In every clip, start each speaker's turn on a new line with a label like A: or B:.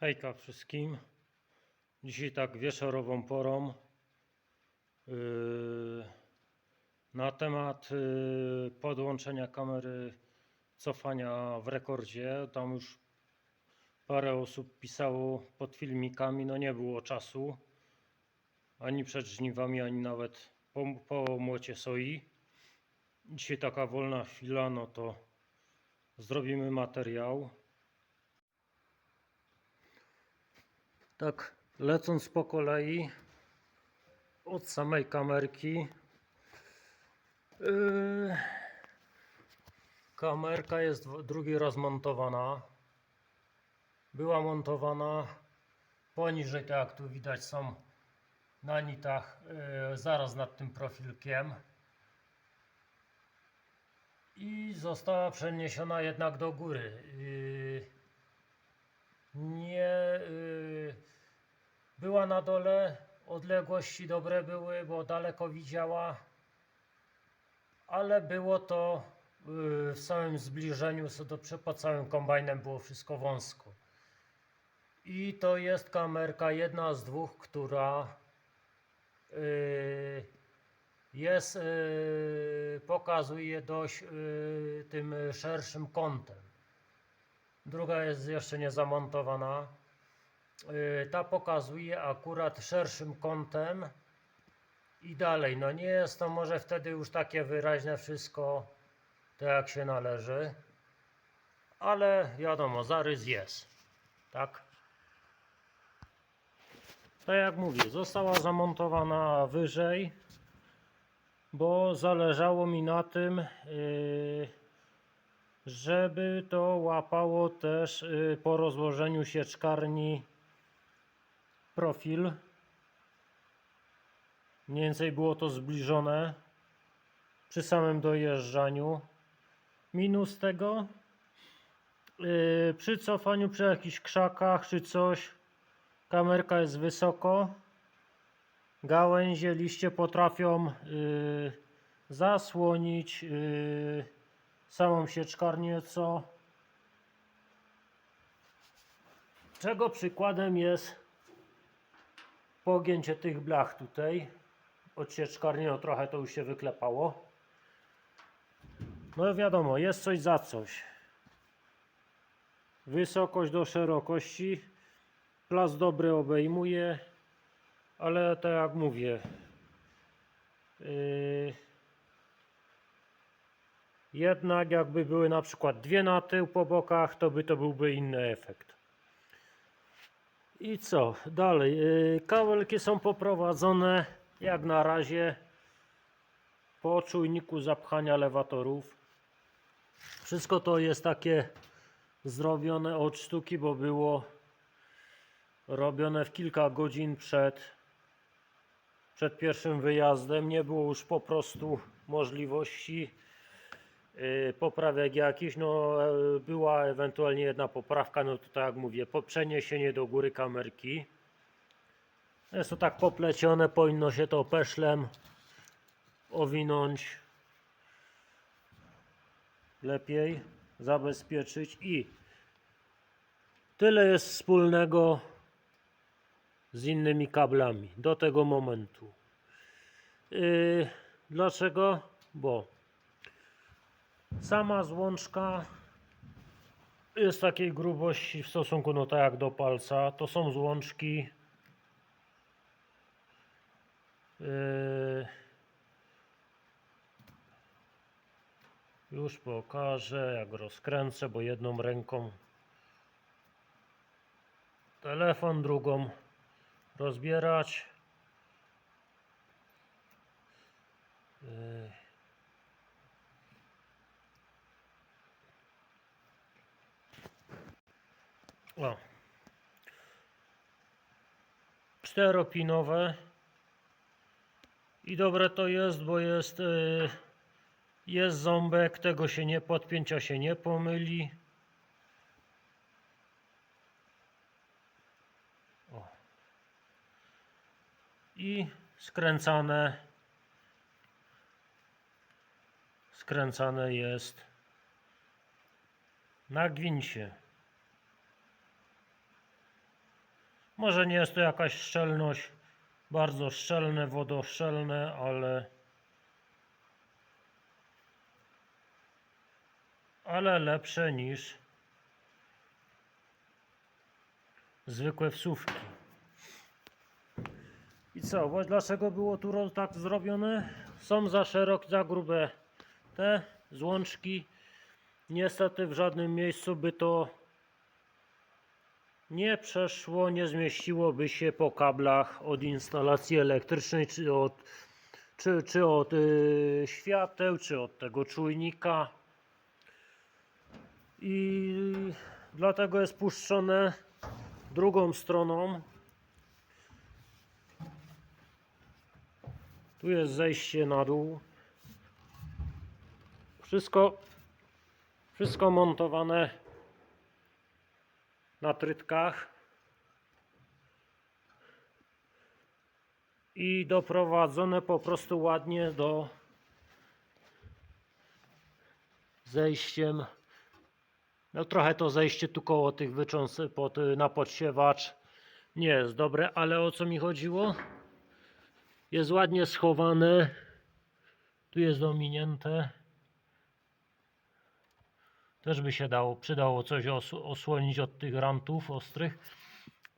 A: Hejka wszystkim. Dzisiaj tak wieczorową porą. Yy, na temat yy, podłączenia kamery cofania w rekordzie. Tam już parę osób pisało pod filmikami. No nie było czasu. Ani przed żniwami, ani nawet po, po młocie soi. Dzisiaj taka wolna chwila, no to zrobimy materiał. Tak, lecąc po kolei od samej kamerki. Yy, kamerka jest drugi raz montowana. Była montowana poniżej, tak jak tu widać, są na nitach yy, zaraz nad tym profilkiem. I została przeniesiona jednak do góry. Yy, nie y, była na dole, odległości dobre były, bo daleko widziała, ale było to y, w samym zbliżeniu, do pod całym kombajnem było wszystko wąsko. I to jest kamerka jedna z dwóch, która y, jest, y, pokazuje dość tym szerszym kątem. Druga jest jeszcze nie zamontowana. Yy, Ta pokazuje akurat szerszym kątem i dalej. No nie jest to może wtedy już takie wyraźne wszystko, tak jak się należy, ale wiadomo, zarys jest. Tak? Tak jak mówię, została zamontowana wyżej, bo zależało mi na tym. Yy, żeby to łapało też y, po rozłożeniu sieczkarni profil. Mniej więcej było to zbliżone przy samym dojeżdżaniu. Minus tego y, przy cofaniu przy jakichś krzakach czy coś kamerka jest wysoko. Gałęzie, liście potrafią y, zasłonić y, samą sieczkarnię, co czego przykładem jest pogięcie tych blach tutaj. Od sieczkarni, no trochę to już się wyklepało. No wiadomo, jest coś za coś. Wysokość do szerokości. Plas dobry obejmuje ale tak jak mówię yy, jednak jakby były na przykład dwie na tył po bokach, to by to byłby inny efekt. I co? Dalej. Yy, Kabelki są poprowadzone jak na razie po czujniku zapchania lewatorów. Wszystko to jest takie zrobione od sztuki, bo było robione w kilka godzin przed, przed pierwszym wyjazdem. Nie było już po prostu możliwości poprawek jakichś, no e, była ewentualnie jedna poprawka, no to tak jak mówię, po przeniesienie do góry kamerki. Jest to tak poplecione, powinno się to peszlem owinąć lepiej, zabezpieczyć i tyle jest wspólnego z innymi kablami do tego momentu. Yy, dlaczego? Bo Sama złączka jest takiej grubości w stosunku no tak jak do palca. To są złączki yy, już pokażę jak rozkręcę, bo jedną ręką telefon, drugą rozbierać. Yy. O. Czteropinowe. I dobre to jest, bo jest, y, jest ząbek, tego się nie podpięcia się nie pomyli. O. I skręcane. Skręcane jest na gwincie. Może nie jest to jakaś szczelność, bardzo szczelne, wodoszczelne, ale ale lepsze niż zwykłe wsówki. I co, bo dlaczego było tu tak zrobione? Są za szerokie, za grube te złączki. Niestety w żadnym miejscu by to nie przeszło, nie zmieściłoby się po kablach od instalacji elektrycznej, czy od, czy, czy od y, świateł, czy od tego czujnika. I dlatego jest puszczone drugą stroną. Tu jest zejście na dół. Wszystko, wszystko montowane na trytkach. I doprowadzone po prostu ładnie do zejściem. No trochę to zejście tu koło tych wycząsy pod, na podsiewacz nie jest dobre, ale o co mi chodziło? Jest ładnie schowane. Tu jest dominięte. Też by się dało, przydało coś os osłonić od tych rantów ostrych.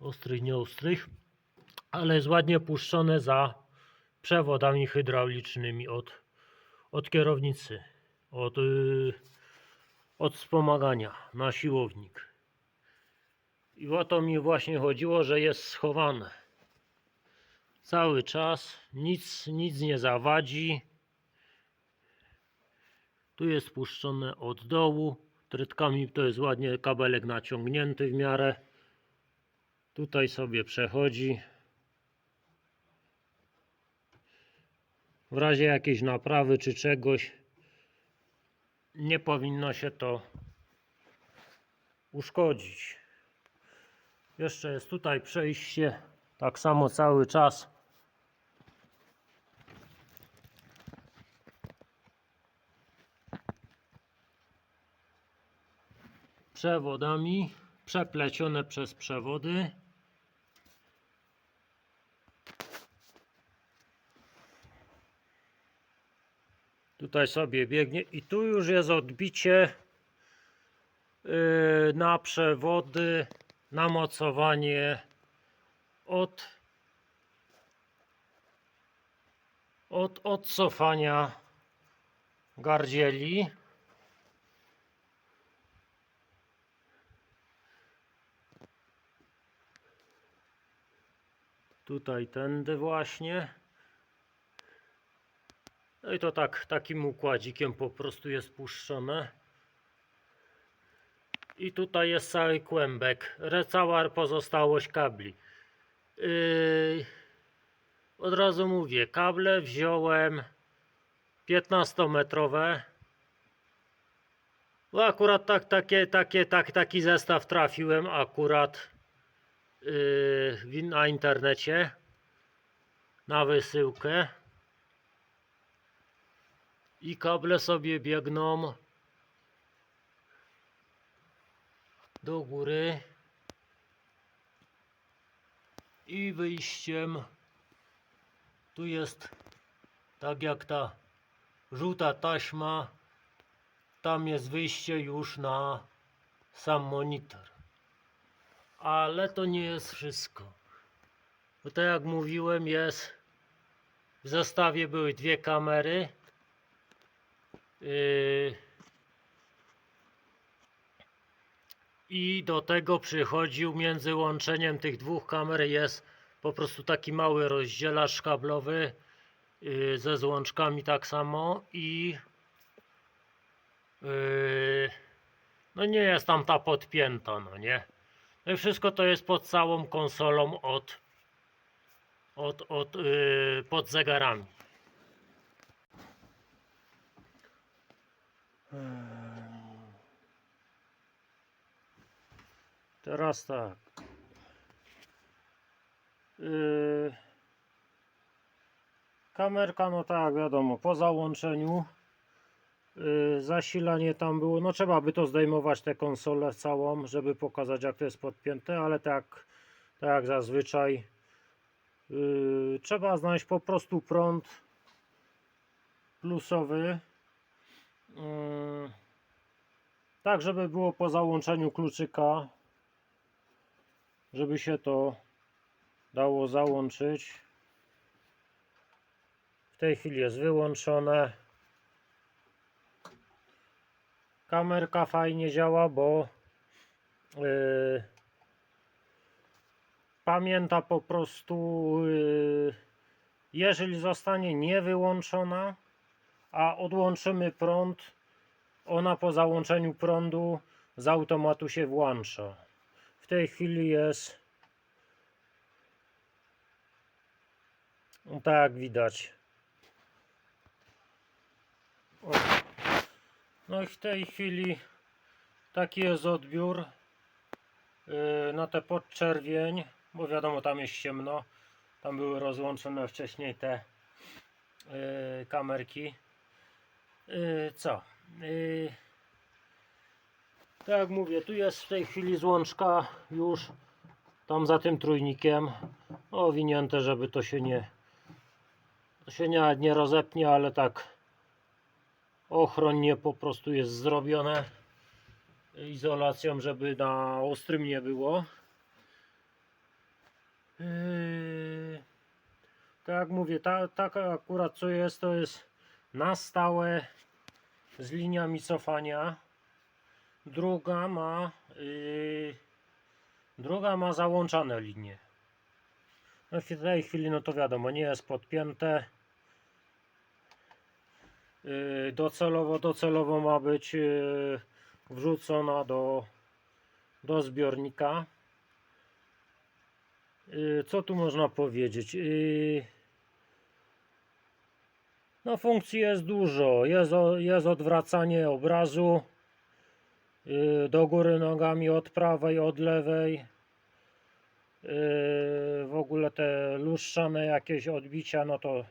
A: Ostrych, nieostrych. Ale jest ładnie puszczone za przewodami hydraulicznymi od, od kierownicy. Od, yy, od wspomagania na siłownik. I o to mi właśnie chodziło, że jest schowane. Cały czas, nic, nic nie zawadzi. Tu jest puszczone od dołu. Trytkami to jest ładnie kabelek naciągnięty w miarę. Tutaj sobie przechodzi. W razie jakiejś naprawy czy czegoś nie powinno się to uszkodzić. Jeszcze jest tutaj przejście, tak samo cały czas. Przewodami przeplecione przez przewody. Tutaj sobie biegnie i tu już jest odbicie yy, na przewody, na mocowanie od, od odcofania gardzieli. Tutaj tędy właśnie. No i to tak, takim układzikiem po prostu jest puszczone. I tutaj jest cały kłębek, cała pozostałość kabli. Yy, od razu mówię, kable wziąłem 15-metrowe. Bo akurat tak, takie, takie, tak, taki zestaw trafiłem akurat yy, na internecie na wysyłkę. I kable sobie biegną do góry i wyjściem tu jest tak jak ta żółta taśma tam jest wyjście już na sam monitor ale to nie jest wszystko bo tak jak mówiłem jest w zestawie były dwie kamery Yy, I do tego przychodził między łączeniem tych dwóch kamer jest po prostu taki mały rozdzielacz kablowy yy, ze złączkami tak samo i yy, no nie jest tam ta podpięta, no nie. Wszystko to jest pod całą konsolą od, od, od yy, pod zegarami. Teraz tak. Yy, kamerka, no tak, wiadomo, po załączeniu zasilanie tam było, no trzeba by to zdejmować tę konsolę całą, żeby pokazać jak to jest podpięte, ale tak tak jak zazwyczaj. Yy, trzeba znaleźć po prostu prąd plusowy. Yy, tak, żeby było po załączeniu kluczyka, żeby się to dało załączyć. W tej chwili jest wyłączone. Kamerka fajnie działa, bo yy, pamięta po prostu, yy, jeżeli zostanie niewyłączona, a odłączymy prąd, ona po załączeniu prądu z automatu się włącza. W tej chwili jest tak widać. O. No i w tej chwili taki jest odbiór yy, na te podczerwień, bo wiadomo tam jest ciemno. Tam były rozłączone wcześniej te yy, kamerki. Yy, co? Tak jak mówię, tu jest w tej chwili złączka już tam za tym trójnikiem owinięte, żeby to się nie to się nie, nie rozepnie, ale tak ochronnie po prostu jest zrobione izolacją, żeby na ostrym nie było. Yy, tak jak mówię, ta, taka akurat co jest, to jest na stałe z liniami cofania. Druga ma yy, druga ma załączane linie. No w tej chwili no to wiadomo, nie jest podpięte. Yy, docelowo, docelowo ma być yy, wrzucona do, do zbiornika. Yy, Co tu można powiedzieć? No funkcji jest dużo. Jest, jest odwracanie obrazu do góry nogami od prawej, od lewej. W ogóle te lustrzane jakieś odbicia, no to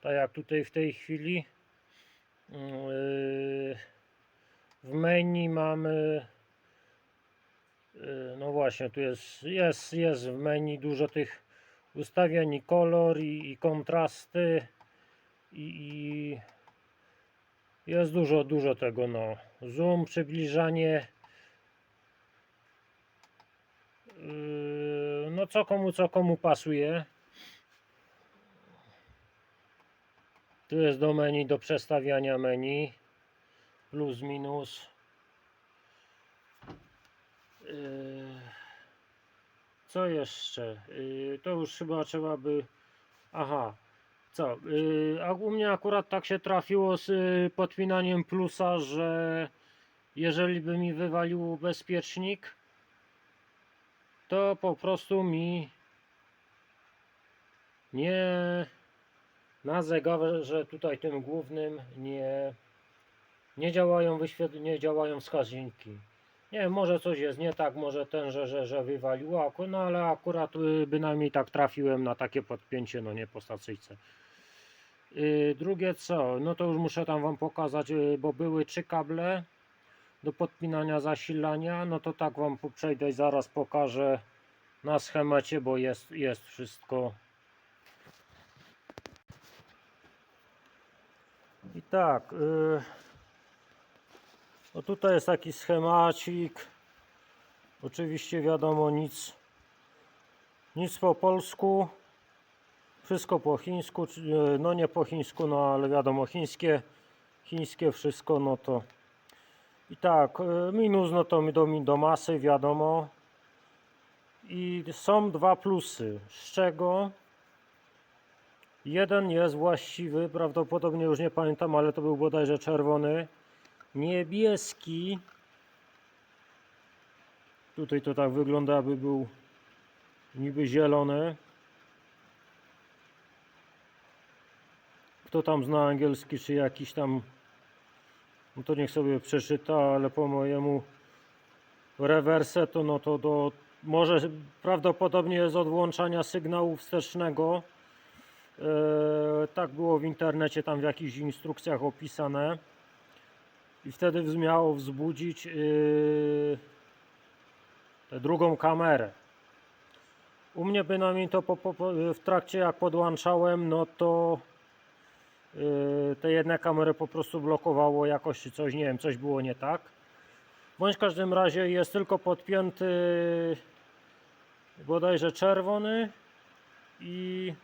A: tak jak tutaj w tej chwili. W menu mamy yy, no właśnie, tu jest, jest, jest w menu dużo tych ustawień i kolor i, i kontrasty i, i jest dużo, dużo tego no. Zoom, przybliżanie Yy, no co komu, co komu pasuje. Tu jest do menu, do przestawiania menu. Plus, minus. Yy, Co jeszcze? Yy, To już chyba trzeba by... Aha. Co? Yy, A u mnie akurat tak się trafiło z podpinaniem plusa, że jeżeli by mi wywalił bezpiecznik, to po prostu mi nie na zegarze tutaj tym głównym nie, nie działają nie działają wskaźniki. Nie wiem, może coś jest nie tak, może ten, że, że, że wywaliło, no ale akurat y, bynajmniej tak trafiłem na takie podpięcie, no nie po stacyjce. Yy, drugie co, no to już muszę tam wam pokazać, yy, bo były trzy kable do podpinania zasilania, no to tak wam przejdę i zaraz pokażę na schemacie, bo jest, jest wszystko. I tak, yy, no tutaj jest taki schemacik. Oczywiście wiadomo nic, nic po polsku. Wszystko po chińsku, yy, no nie po chińsku, no ale wiadomo chińskie, chińskie wszystko, no to i tak, y, minus no to do, do masy, wiadomo. I są dwa plusy, z czego jeden jest właściwy, prawdopodobnie już nie pamiętam, ale to był bodajże czerwony. Niebieski, tutaj to tak wygląda, aby był niby zielony. Kto tam zna angielski, czy jakiś tam no to niech sobie przeczyta, ale po mojemu rewerse to no to do może prawdopodobnie jest od włączania sygnału wstecznego. E, tak było w internecie, tam w jakichś instrukcjach opisane. I wtedy miało wzbudzić yy, tę drugą kamerę. U mnie bynajmniej to po, po, w trakcie jak podłączałem, no to yy, te jedne kamery po prostu blokowało jakoś coś, nie wiem, coś było nie tak. Bądź w każdym razie jest tylko podpięty bodajże czerwony i,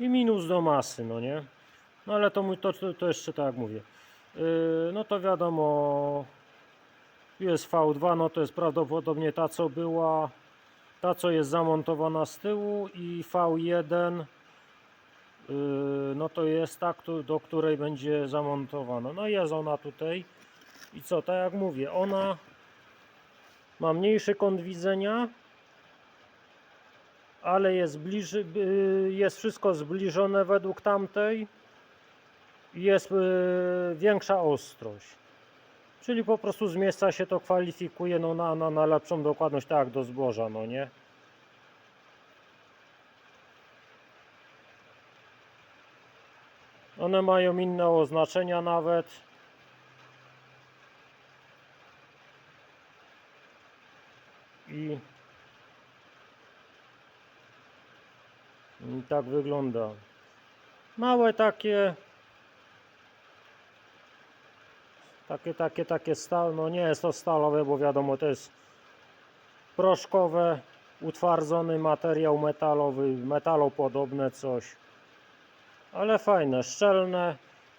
A: i minus do masy, no nie? No ale to, to, to, jeszcze tak mówię. Yy, no to wiadomo, USV2 no to jest prawdopodobnie ta co była, ta co jest zamontowana z tyłu i V1 yy, no to jest ta, do której będzie zamontowana. No jest ona tutaj i co, tak jak mówię, ona ma mniejszy kąt widzenia, ale jest, bliży, yy, jest wszystko zbliżone według tamtej jest yy, większa ostrość. Czyli po prostu z miejsca się to kwalifikuje no, na, na, na lepszą dokładność, tak do zboża, no nie? One mają inne oznaczenia nawet. I, I tak wygląda. Małe takie takie, takie, takie stal, no nie jest to stalowe, bo wiadomo to jest proszkowe, utwardzony materiał metalowy, metalopodobne coś. Ale fajne, szczelne,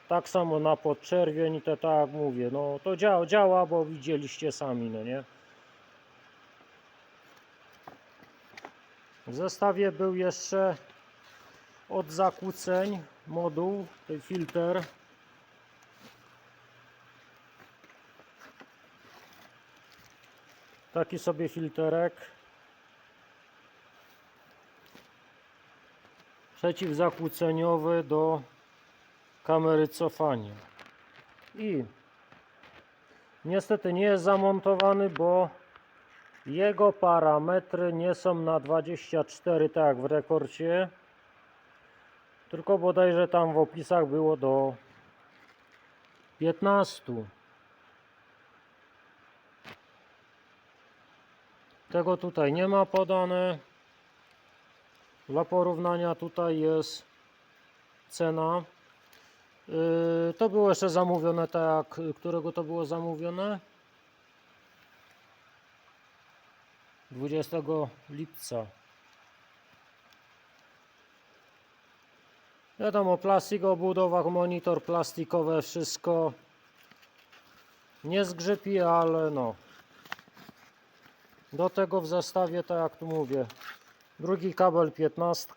A: tak samo na podczerwień, to tak jak mówię, no to działa, działa, bo widzieliście sami, no nie? W zestawie był jeszcze od zakłóceń moduł, ten filtr Taki sobie filterek. Przeciwzakłóceniowy do kamery cofania. I niestety nie jest zamontowany, bo jego parametry nie są na 24, tak jak w rekordzie. Tylko bodajże tam w opisach było do 15. Tego tutaj nie ma podane. Dla porównania tutaj jest cena. Yy, to było jeszcze zamówione tak, którego to było zamówione? 20 lipca. Wiadomo, plastik o budowach, monitor plastikowe, wszystko nie zgrzypi, ale no. Do tego w zestawie, tak jak tu mówię, drugi kabel 15.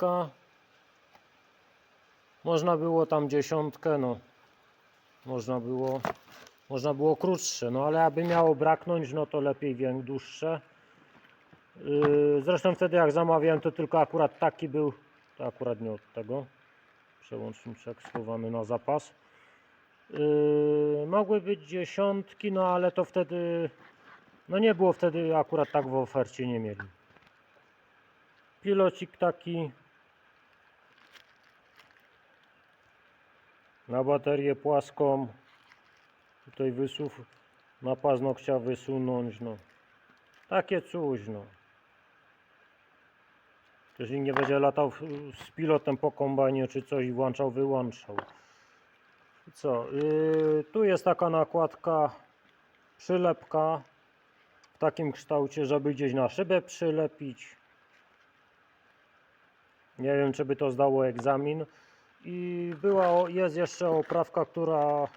A: Można było tam dziesiątkę, no. Można było, można było krótsze, no ale aby miało braknąć, no to lepiej wiem dłuższe. Yy, zresztą wtedy jak zamawiałem, to tylko akurat taki był, to akurat nie od tego. Przełączniczek schowany na zapas. Yy, mogły być dziesiątki, no ale to wtedy no nie było wtedy akurat tak w ofercie nie mieli. Pilocik taki na baterię płaską. Tutaj wysuw na paznokcia wysunąć, no. Takie coś, no. Też nie będzie latał z pilotem po kombajnie czy coś i włączał, wyłączał. Co? Yy, tu jest taka nakładka, przylepka w takim kształcie, żeby gdzieś na szybę przylepić. Nie wiem, czy by to zdało egzamin. I była, jest jeszcze oprawka, która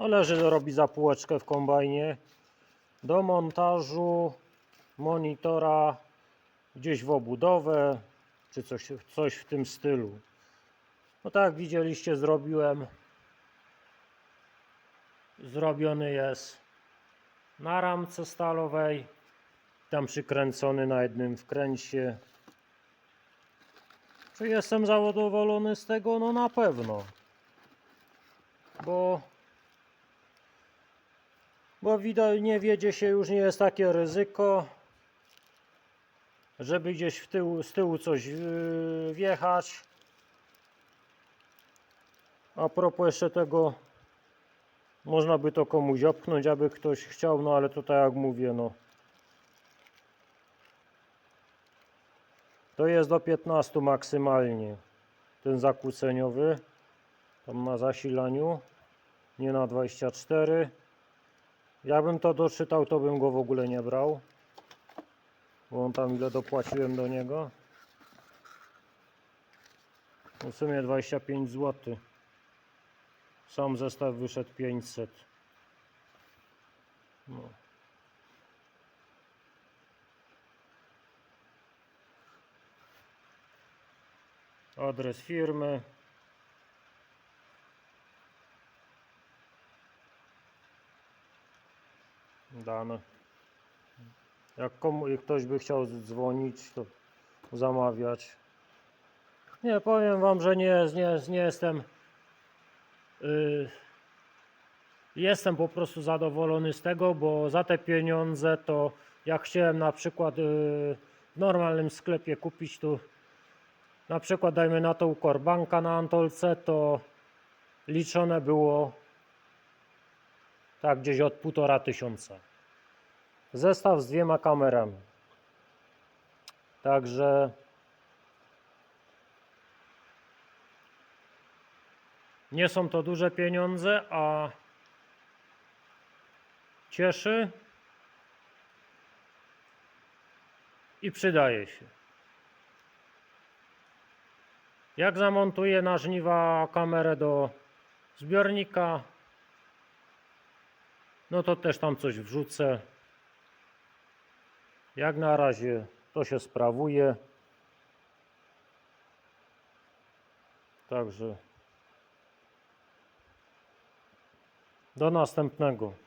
A: no, leży, robi zapółeczkę w kombajnie do montażu monitora gdzieś w obudowę, czy coś, coś w tym stylu. No tak widzieliście, zrobiłem. Zrobiony jest na ramce stalowej, tam przykręcony na jednym wkręcie. Czy jestem zadowolony z tego? No na pewno. Bo bo widać nie wiedzie się już nie jest takie ryzyko żeby gdzieś w tył, z tyłu coś yy, wjechać a propos jeszcze tego można by to komuś opchnąć, aby ktoś chciał, no ale to tak jak mówię, no. To jest do 15 maksymalnie. Ten zakłóceniowy. Tam na zasilaniu. Nie na 24. Jakbym to doczytał, to bym go w ogóle nie brał. Bo on tam ile dopłaciłem do niego. No W sumie 25 zł. Sam zestaw wyszedł 500. No. Adres firmy. Dane. Jak komu, jak ktoś by chciał dzwonić, to zamawiać. Nie, powiem wam, że nie, nie, nie jestem. Yy, jestem po prostu zadowolony z tego, bo za te pieniądze to jak chciałem na przykład yy, w normalnym sklepie kupić tu na przykład dajmy na to u Korbanka na Antolce, to liczone było tak gdzieś od półtora tysiąca. Zestaw z dwiema kamerami. Także nie są to duże pieniądze, a cieszy i przydaje się. Jak zamontuję na żniwa kamerę do zbiornika, no to też tam coś wrzucę. Jak na razie to się sprawuje. Także do następnego.